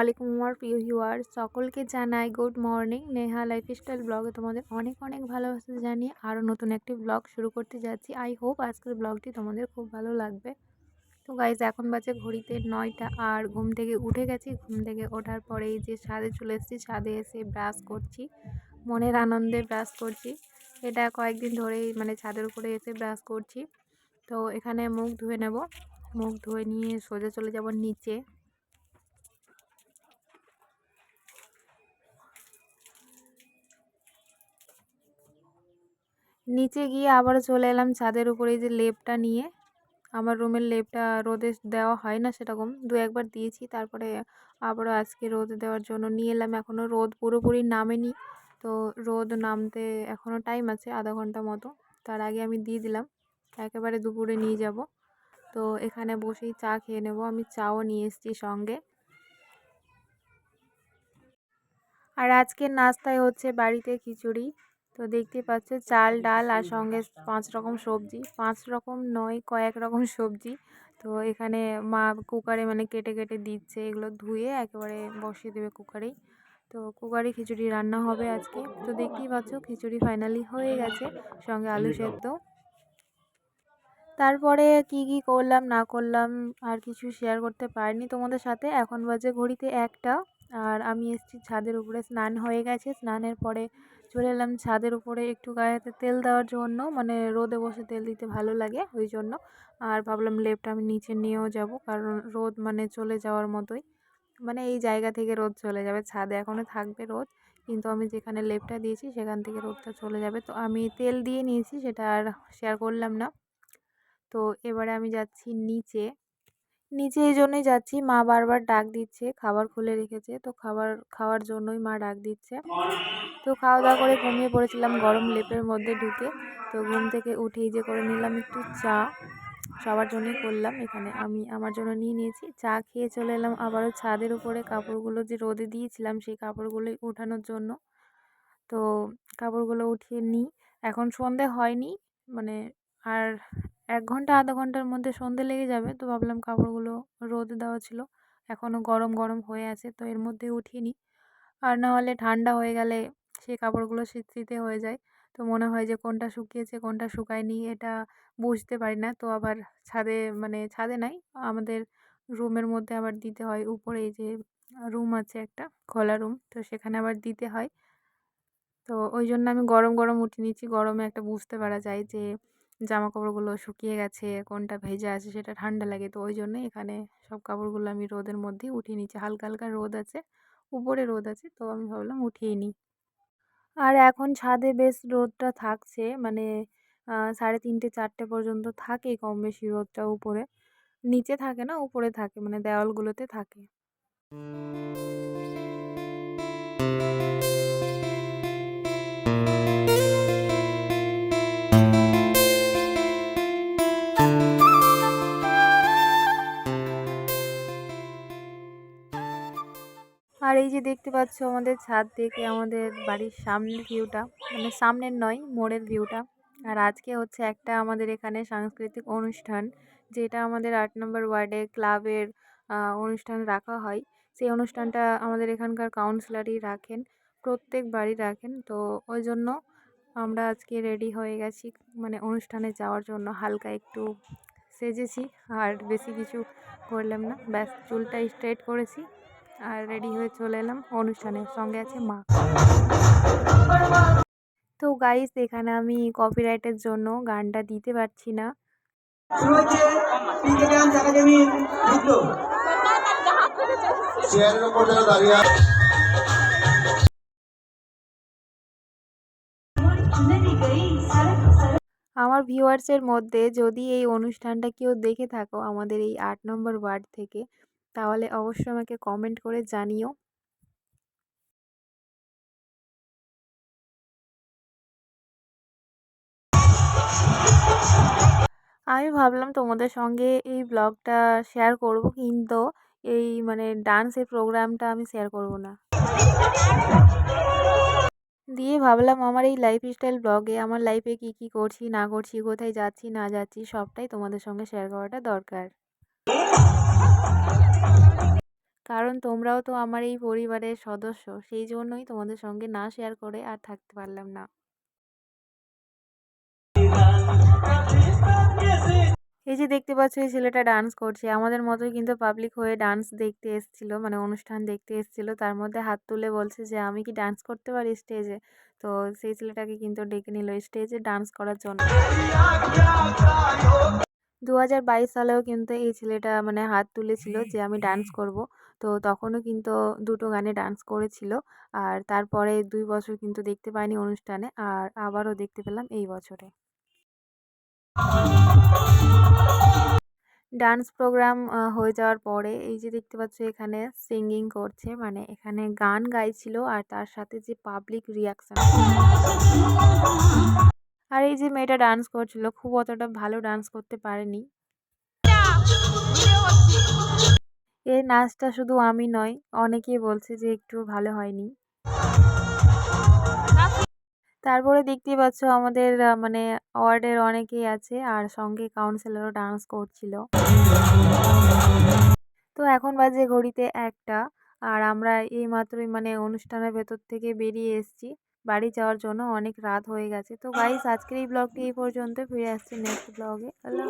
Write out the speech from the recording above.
আলাইকুম আমার প্রিয় ভিউয়ার সকলকে জানাই গুড মর্নিং। নেহা লাইফস্টাইল ব্লগে তোমাদের অনেক অনেক ভালোবাসা জানিয়ে আরও নতুন একটি ব্লগ শুরু করতে যাচ্ছি। আই হোপ আজকের ব্লগটি তোমাদের খুব ভালো লাগবে। তো গাইজ এখন বাজে ঘড়িতে নয়টা আর ঘুম থেকে উঠে গেছি। ঘুম থেকে ওঠার পরে যে ছাদে চলে এসেছি, ছাদে এসে ব্রাশ করছি। মনের আনন্দে ব্রাশ করছি। এটা কয়েকদিন ধরেই মানে ছাদের উপরে এসে ব্রাশ করছি। তো এখানে মুখ ধুয়ে নেব। মুখ ধুয়ে নিয়ে সোজা চলে যাব নিচে। নিচে গিয়ে আবারও চলে এলাম ছাদের উপরে যে লেপটা নিয়ে। আমার রুমের লেপটা রোদে দেওয়া হয় না সেরকম। দু একবার দিয়েছি, তারপরে আবারও আজকে রোদ দেওয়ার জন্য নিয়ে এলাম। এখনও রোদ পুরোপুরি নামেনি, তো রোদ নামতে এখনও টাইম আছে আধা ঘণ্টা মতো। তার আগে আমি দিয়ে দিলাম, একেবারে দুপুরে নিয়ে যাব। তো এখানে বসেই চা খেয়ে নেব, আমি চাও নিয়ে এসেছি সঙ্গে। আর আজকের নাস্তায় হচ্ছে বাড়িতে খিচুড়ি। তো দেখতে পাচ্ছ চাল ডাল আর সঙ্গে পাঁচ রকম সবজি পাঁচ রকম নয় কয়েক রকম সবজি। তো এখানে মা কুকারে মানে কেটে কেটে দিচ্ছে এগুলো ধুয়ে একেবারে বসিয়ে দেবে কুকারেই। তো কুকারে খিচুড়ি রান্না হবে আজকে। তো দেখতেই পাচ্ছ খিচুড়ি ফাইনালি হয়ে গেছে সঙ্গে আলু সেদ্ধ। তারপরে কি কি করলাম না করলাম আর কিছু শেয়ার করতে পারিনি তোমাদের সাথে। এখন বাজে ঘড়িতে একটা আর আমি এসেছি ছাদের উপরে স্নান হয়ে গেছে। স্নানের পরে চলে এলাম ছাদের উপরে একটু গায়েতে তেল দেওয়ার জন্য মানে রোদে বসে তেল দিতে ভালো লাগে ওই জন্য। আর ভাবলাম লেপটা আমি নিচে নিয়েও যাব, কারণ রোদ মানে চলে যাওয়ার মতোই। মানে এই জায়গা থেকে রোদ চলে যাবে, ছাদে এখনও থাকবে রোদ, কিন্তু আমি যেখানে লেপটা দিয়েছি সেখান থেকে রোদটা চলে যাবে। তো আমি তেল দিয়ে নিয়েছি, সেটা আর শেয়ার করলাম না। তো এবারে আমি যাচ্ছি নিচে। নিচে এই জন্যই যাচ্ছি। মা বারবার ডাক দিচ্ছে, খাবার খুলে রেখেছে। তো খাবার, খাওয়ার জন্যই মা ডাক দিচ্ছে। তো খাওয়া দাওয়া করে ঘুমিয়ে পড়েছিলাম গরম লেপের মধ্যে ঢুকে। তো ঘুম থেকে উঠেই যে করে নিলাম একটু চা। সবার জন্যই করলাম। এখানে আমি আমার জন্য নিয়ে নিয়েছি। চা খেয়ে চলে এলাম আবারও ছাদের উপরে কাপড়গুলো যে রোদে দিয়েছিলাম সেই কাপড়গুলোই ওঠানোর জন্য। তো কাপড়গুলো উঠিয়ে নিই। এখন সন্ধে হয়নি। মানে আর এক ঘণ্টা, আধা ঘণ্টার মধ্যে সন্ধে লেগে যাবে। তো ভাবলাম কাপড়গুলো রোদে দেওয়া ছিল। এখনও গরম গরম হয়ে আছে, তো এর মধ্যে উঠিয়ে নিই। আর না হলে ঠান্ডা হয়ে গেলে সেই কাপড়গুলো শীতে হয়ে যায়। তো মনে হয় যে কোনটা শুকিয়েছে, কোনটা শুকায়নি, এটা বুঝতে পারি না। তো আবার ছাদে মানে ছাদে নাই, আমাদের রুমের মধ্যে আবার দিতে হয়। উপরে যে রুম আছে একটা, খোলা রুম, তো সেখানে আবার দিতে হয়। তো ওই জন্য আমি গরম গরম উঠে নিচ্ছি। গরমে একটা বুঝতে পারা যায় যে জামা কাপড়গুলো শুকিয়ে গেছে, কোনটা ভেজা আছে সেটা ঠান্ডা লাগে। তো ওই জন্যই এখানে সব কাপড়গুলো আমি রোদের মধ্যেই উঠিয়ে নিচ্ছি। হালকা হালকা রোদ আছে, উপরে রোদ আছে, তো আমি ভাবলাম উঠিয়ে নিই। আর এখন ছাদে বেশ রোদটা থাকছে মানে সাড়ে তিনটে, চারটে পর্যন্ত থাকে কম বেশি রোদটা উপরে। নিচে থাকে না, উপরে থাকে মানে দেওয়ালগুলোতে থাকে। যে দেখতে পাচ্ছ আমাদের ছাদ থেকে আমাদের বাড়ির সামনের ভিউটা মানে সামনের নয়, মোড়ের ভিউটা। আর আজকে হচ্ছে একটা আমাদের এখানে সাংস্কৃতিক অনুষ্ঠান, যেটা আমাদের আট নম্বর ওয়ার্ডে ক্লাবের অনুষ্ঠান রাখা হয়। সেই অনুষ্ঠানটা আমাদের এখানকার কাউন্সিলারই রাখেন, প্রত্যেক বাড়ি রাখেন। তো ওই জন্য আমরা আজকে রেডি হয়ে গেছি মানে অনুষ্ঠানে যাওয়ার জন্য। হালকা একটু সেজেছি, আর বেশি কিছু করলাম না। ব্যাস, চুলটা স্ট্রেট করেছি। আর রেডি হয়ে চলে এলাম অনুষ্ঠানের সঙ্গে আছে মা। তো গাইস এখানে আমি কপিরাইটের জন্য গানটা দিতে পারছি না। আমার ভিউয়ার্সের মধ্যে যদি এই অনুষ্ঠানটা কেউ দেখে থাকো আমাদের এই আট নম্বর ওয়ার্ড থেকে তাহলে অবশ্যই আমাকে কমেন্ট করে জানিও। আমি ভাবলাম তোমাদের সঙ্গে এই ব্লগটা শেয়ার করব, কিন্তু এই মানে ডান্সের প্রোগ্রামটা আমি শেয়ার করব না। দিয়ে ভাবলাম আমার এই লাইফস্টাইল ব্লগে আমার লাইফে কি কি করছি, না করছি, কোথায় যাচ্ছি, না যাচ্ছি, সবটাই তোমাদের সঙ্গে শেয়ার করাটা দরকার। কারণ তোমরাও তো আমার এই পরিবারের সদস্য, সেই জন্যই তোমাদের সঙ্গে না শেয়ার করে আর থাকতে পারলাম না। এই যে দেখতে পাচ্ছ, এই ছেলেটা ডান্স করছে। আমাদের মতোই কিন্তু পাবলিক হয়ে ডান্স দেখতে এসেছিল মানে অনুষ্ঠান দেখতে এসেছিল। তার মধ্যে হাত তুলে বলছে যে, আমি কি ডান্স করতে পারি স্টেজে তো সেই ছেলেটাকে কিন্তু ডেকে নিল স্টেজে ডান্স করার জন্য। দু হাজার বাইশ সালেও কিন্তু এই ছেলেটা মানে হাত তুলেছিল যে আমি ডান্স করব। তো তখনও কিন্তু দুটো গানে ডান্স করেছিল। আর তারপরে দুই বছর কিন্তু দেখতে পাইনি অনুষ্ঠানে। আর আবারও দেখতে পেলাম এই বছরে। ডান্স প্রোগ্রাম হয়ে যাওয়ার পরে এই যে দেখতে পাচ্ছ এখানে সিঙ্গিং করছে। মানে এখানে গান গাইছিল আর তার সাথে যে পাবলিক রিয়াকশান আর এই যে মেয়েটা ডান্স করছিল, খুব অতটা ভালো ডান্স করতে পারেনি। এই নাচটা শুধু আমি নয়, অনেকেই বলছে যে একটু ভালো হয়নি। তারপরে দেখতে পাচ্ছ আমাদের মানে ওয়ার্ডের অনেকেই আছে, আর সঙ্গে কাউন্সিলরও ডান্স করছিল। তো এখন বাজে ঘড়িতে একটা, আর আমরা এই মাত্রই মানে অনুষ্ঠানের ভেতর থেকে বেরিয়ে এসেছি। বাড়ি যাওয়ার জন্য অনেক রাত হয়ে গেছে। তো গাইস আজকের এই ব্লগটি এই পর্যন্ত ফিরে আসছি নেক্সট ব্লগে আল্লাহ